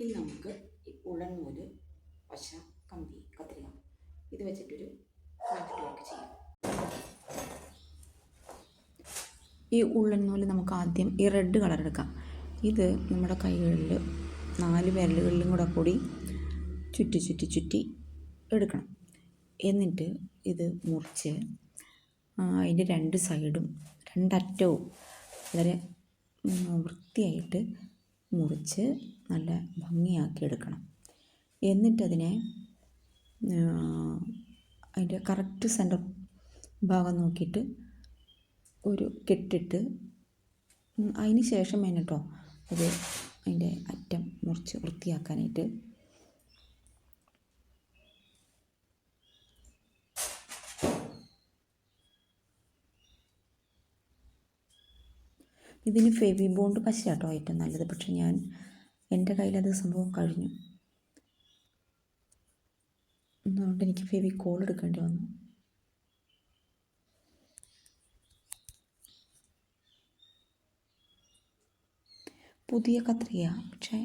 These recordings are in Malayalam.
ഇനി നമുക്ക് ഉള്ളൻ നൂൽ പശ കമ്പി കത്രിക ഇത് വെച്ചിട്ടൊരു ക്രാഫ്റ്റ് വർക്ക് ചെയ്യാം. ഈ ഉള്ളൻ നൂൽ നമുക്ക് ആദ്യം ഈ റെഡ് കളർ എടുക്കാം. ഇത് നമ്മുടെ കൈകളിൽ നാല് വിരലുകളിലും കൂടെ കൂടി ചുറ്റി ചുറ്റി ചുറ്റി എടുക്കണം. എന്നിട്ട് ഇത് മുറിച്ച് അതിന്റെ രണ്ട് സൈഡും രണ്ടറ്റവും വളരെ വൃത്തിയായിട്ട് മുറിച്ച് നല്ല ഭംഗിയാക്കി എടുക്കണം എന്നിട്ടതിനെ അതിന്റെ കറക്റ്റ് സെന്റർ ഭാഗം നോക്കിയിട്ട് ഒരു കെട്ടിട്ട് അതിന് ശേഷം വേണം കേട്ടോ അത് അതിന്റെ അറ്റം മുറിച്ച് വൃത്തിയാക്കാനായിട്ട് ഇതിന് ഫെവി ബോണ്ട് പശ കേട്ടോ ഏറ്റവും നല്ലത്. പക്ഷെ ഞാൻ എന്റെ കയ്യിലത് സംഭവം കഴിഞ്ഞു. അതുകൊണ്ട് എനിക്ക് ഫെവി കോൾ എടുക്കേണ്ടി വന്നു. പുതിയ കത്രിക. പക്ഷേ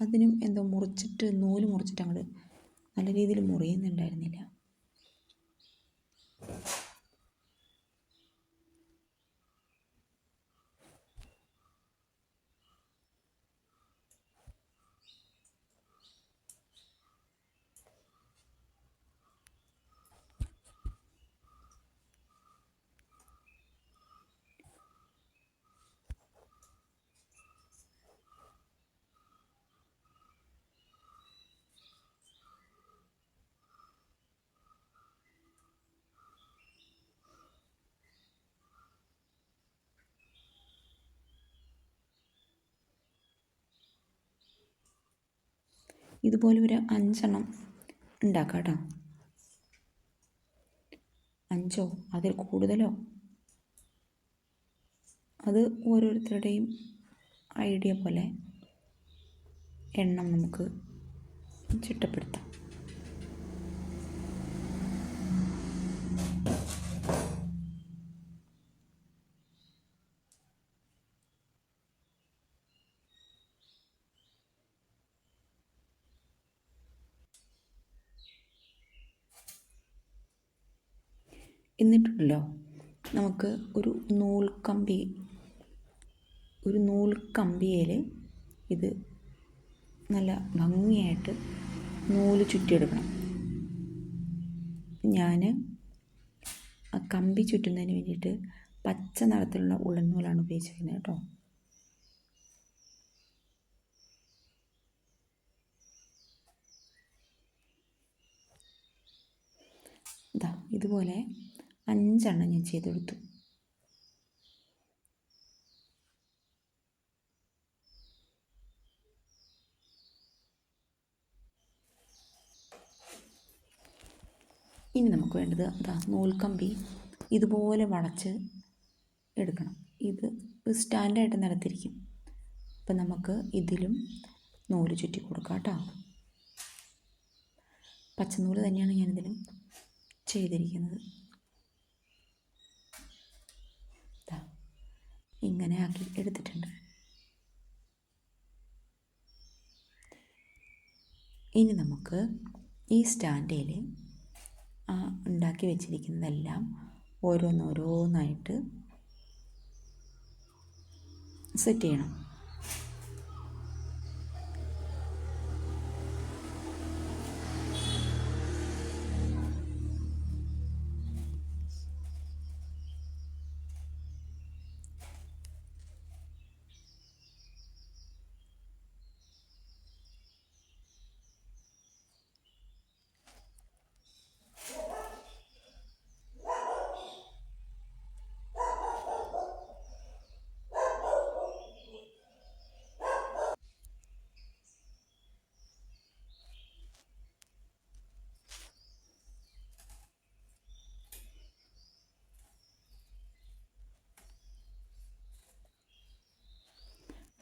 അതിനും എന്തോ മുറിച്ചിട്ട് നൂൽ മുറിച്ചിട്ട് അങ്ങോട്ട് നല്ല രീതിയിൽ മുറിയുന്നുണ്ടായിരുന്നില്ല. ഇതുപോലെ ഒരു അഞ്ചെണ്ണം ഉണ്ടാക്കാം കേട്ടോ അഞ്ചോ? അതിൽ കൂടുതലോ? അത് ഓരോരുത്തരുടെയും ഐഡിയ പോലെ എണ്ണം നമുക്ക് ചിട്ടപ്പെടുത്താം. എന്നിട്ടുണ്ടല്ലോ. നമുക്ക് ഒരു നൂൽ കമ്പി ഒരു നൂൽ കമ്പിയിൽ ഇത് നല്ല ഭംഗിയായിട്ട് നൂൽ ചുറ്റിയെടുക്കണം. ഞാൻ ആ കമ്പി ചുറ്റുന്നതിന് വേണ്ടിയിട്ട് പച്ച നിറത്തിലുള്ള ഉള്ളൻ നൂലാണ് ഉപയോഗിച്ചിരിക്കുന്നത് കേട്ടോ. ഇതാ ഇതുപോലെ അഞ്ചെണ്ണം ഞാൻ ചെയ്തെടുത്തു. ഇനി നമുക്ക് വേണ്ടത് അതാ നൂൽക്കമ്പി ഇതുപോലെ വളച്ച് എടുക്കണം. ഇത് സ്റ്റാൻഡായിട്ട് നിലത്തിരിക്കും. അപ്പം നമുക്ക് ഇതിലും നൂൽ ചുറ്റി കൊടുക്കാം കേട്ടോ. പച്ചനൂൽ തന്നെയാണ് ഞാനിതിലും ചെയ്തിരിക്കുന്നത്. ഇങ്ങനെ ആക്കി എടുത്തിട്ടുണ്ട്. ഇനി നമുക്ക് ഈ സ്റ്റാൻഡിൽ ആ ഉണ്ടാക്കി വെച്ചിരിക്കുന്നതെല്ലാം ഓരോന്നോരോന്നായിട്ട് സെറ്റ് ചെയ്യണം.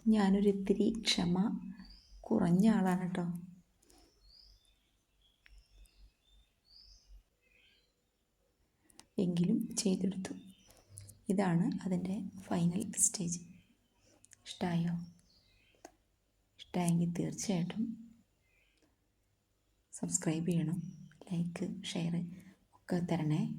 ഞാനൊരു ഇത്തിരി ക്ഷമ കുറഞ്ഞ ആളാണ് കേട്ടോ. എങ്കിലും ചെയ്തെടുത്തു. ഇതാണ് അതിന്റെ ഫൈനൽ സ്റ്റേജ് ഇഷ്ടമായോ ഇഷ്ടമായെങ്കിൽ തീർച്ചയായിട്ടും സബ്സ്ക്രൈബ് ചെയ്യണം. ലൈക്ക് ഷെയർ ഒക്കെ തരണേ.